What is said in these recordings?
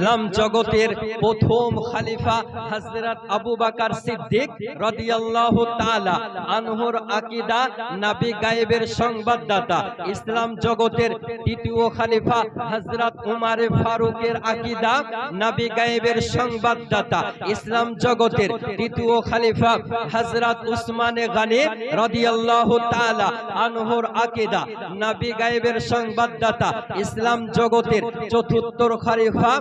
ইসলাম জগতের প্রথম খালিফা হযরত আবু বাকার সিদ্দিক রাদিয়াল্লাহু তালা আনহুর আকীদা নবী গায়েবের সংবাদদাতা। ইসলাম জগতের দ্বিতীয় খালিফা হযরত উমারে ফারুকের আকীদা নবী গায়েবের সংবাদদাতা। ইসলাম জগতের তৃতীয় খালিফা হযরত উসমানে গানি রাদিয়াল্লাহু তালা আনহুর আকিদা নাবি গায়েবের সংবাদদাতা। ইসলাম জগতের চতুর্থ খলিফা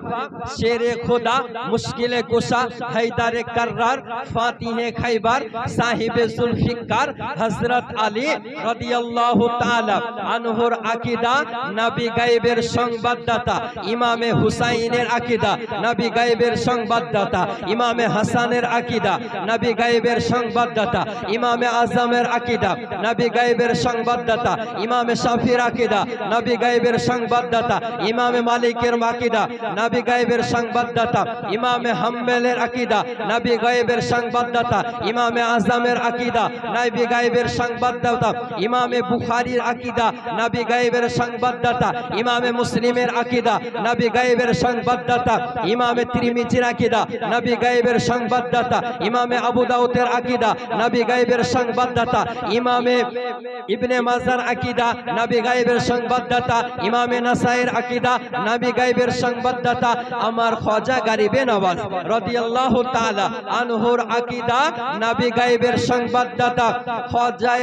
শেরে খোদা মুশকিলে কুশা হায়দারে কাররার ফাতিহে খাইবার সাহিবে জুলফিকার হযরত আলী রাদিয়াল্লাহু তাআলা আনহুর আকীদা নবী গায়েবের সংবাদদাতা ইমামে হুসাইনের আকীদা নবী গায়েবের সংবাদদাতা ইমামে হাসানের আকীদা নবী গায়েবের সংবাদদাতা ইমামে আজমের আকীদা নবী গায়েবের সংবাদদাতা ইমামে শাফির আকীদা নবী গায়েবের সংবাদদাতা ইমামে মালিকের আকীদা নবী গায়েবের সংবাদদাতা, ইমামে হাম্বেলের আকীদা, নবী গায়েবের সংবাদদাতা, ইমামে আজমের আকীদা, নবী গায়েবের সংবাদদাতা, ইমামে বুখারীর আকীদা, নবী গায়েবের সংবাদদাতা, ইমামে মুসলিমের আকীদা, নবী গায়েবের সংবাদদাতা, ইমামে তিরমিজির আকীদা, নবী গায়েবের সংবাদদাতা, ইমামে আবু দাউদের আকীদা, নবী গায়েবের সংবাদদাতা, ইমামে ইবনে মাজার আকীদা, নবী গায়েবের সংবাদদাতা, ইমামে নাসাইর আকীদা, নবী গায়েবের সংবাদদাতা আমার খাজা গরিবে নওয়াজ রাদিয়াল্লাহু তাআলা আনহুর আকীদা, নবী গায়েবের সংবাদদাতা। খাজা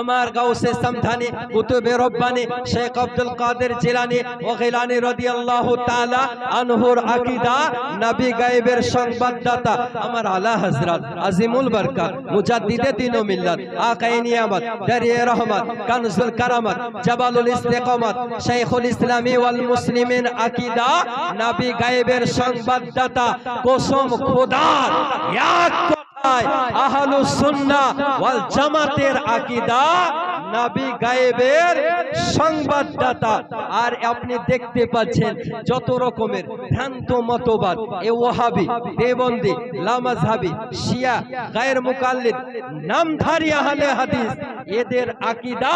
আমার গাউসে সমধানী, কুতুবে রব্বানি, শেখ আব্দুল কাদের জিলানী ও গিলানী রাদিয়াল্লাহু তাআলা আনহুর আকীদা, নবী গায়েবের সংবাদদাতা। আমার আলা হযরত আজিমুল বরকত, মুজাদ্দিদে দ্বীন ও মিল্লাত, আকায়ে নিয়ামত, দারিয়ে রহমত, কানজুল কারামত, জাবালুল ইস্তেকামত, শাইখুল ইসলামী ওয়াল মুসলিমিন আকীদা, নবী গায়েবের সংবাদদাতা, কসম খোদার সুন্নাহ ওয়াল জামাতের আকীদা গায়েবের সংবাদদাতা। আর আপনি দেখতে পাচ্ছেন যত রকমের ভ্রান্ত মতবাদ, এ ওহাবি দেবন্দি লামাজহাবি শিয়া, গায়ের মুকাল্লিদ, নামধারী আহলে হাদিস, এদের আকীদা